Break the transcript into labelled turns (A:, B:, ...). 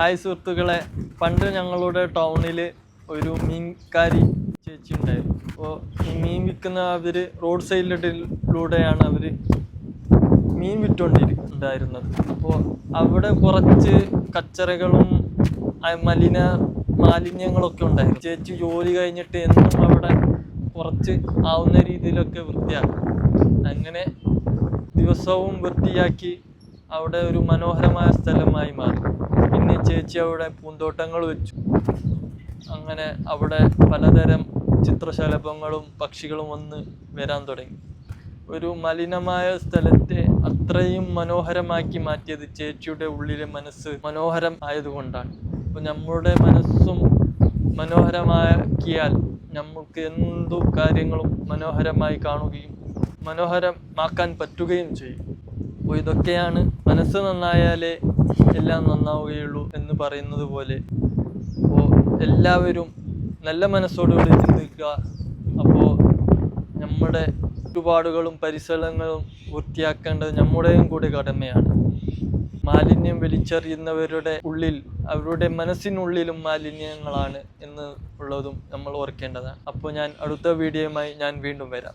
A: Hi സുഹൃത്തുക്കളെ. പണ്ട് ഞങ്ങളുടെ ടൗണിൽ ഒരു മീൻകാരി ചേച്ചി ഉണ്ടായിരുന്നു. അപ്പോൾ ഈ മീൻ വിൽക്കുന്ന അവർ റോഡ് സൈഡിലൂടെയാണ് അവർ മീൻ വിറ്റുകൊണ്ടിരിക്കുന്നുണ്ടായിരുന്നത് അപ്പോൾ അവിടെ കുറച്ച് കച്ചറകളും മലിന മാലിന്യങ്ങളൊക്കെ ഉണ്ടായിരുന്നു. ചേച്ചി ജോലി കഴിഞ്ഞിട്ട് എന്നും അവിടെ കുറച്ച് ആവുന്ന രീതിയിലൊക്കെ വൃത്തിയാക്കും അങ്ങനെ ദിവസവും വൃത്തിയാക്കി അവിടെ ഒരു മനോഹരമായ സ്ഥലമായി മാറി. ചേച്ചി അവിടെ പൂന്തോട്ടങ്ങൾ വെച്ചു. അങ്ങനെ അവിടെ പലതരം ചിത്രശലഭങ്ങളും പക്ഷികളും വന്ന് വരാൻ തുടങ്ങി. ഒരു മലിനമായ സ്ഥലത്തെ അത്രയും മനോഹരമാക്കി മാറ്റിയത് ചേച്ചിയുടെ ഉള്ളിലെ മനസ്സ് മനോഹരം ആയതുകൊണ്ടാണ്. അപ്പോൾ നമ്മുടെ മനസ്സും മനോഹരമാക്കിയാൽ നമുക്ക് എന്തു കാര്യങ്ങളും മനോഹരമായി കാണുകയും മനോഹരമാക്കാൻ പറ്റുകയും ചെയ്യും. അപ്പോൾ ഇതൊക്കെയാണ് മനസ്സ് നന്നായാലേ എല്ലാം നന്നാവുകയുള്ളൂ എന്ന് പറയുന്നത് പോലെ. അപ്പോൾ എല്ലാവരും നല്ല മനസ്സോടുകൂടി ചിന്തിക്കുക. അപ്പോൾ നമ്മുടെ ചുറ്റുപാടുകളും പരിസരങ്ങളും വൃത്തിയാക്കേണ്ടത് നമ്മുടെയും കൂടി കടമയാണ്. മാലിന്യം വലിച്ചെറിയുന്നവരുടെ ഉള്ളിൽ അവരുടെ മനസ്സിനുള്ളിലും മാലിന്യങ്ങളാണ് എന്ന് ഉള്ളതും നമ്മൾ ഓർക്കേണ്ടതാണ്. അപ്പോൾ ഞാൻ അടുത്ത വീഡിയോയുമായി ഞാൻ വീണ്ടും വരാം.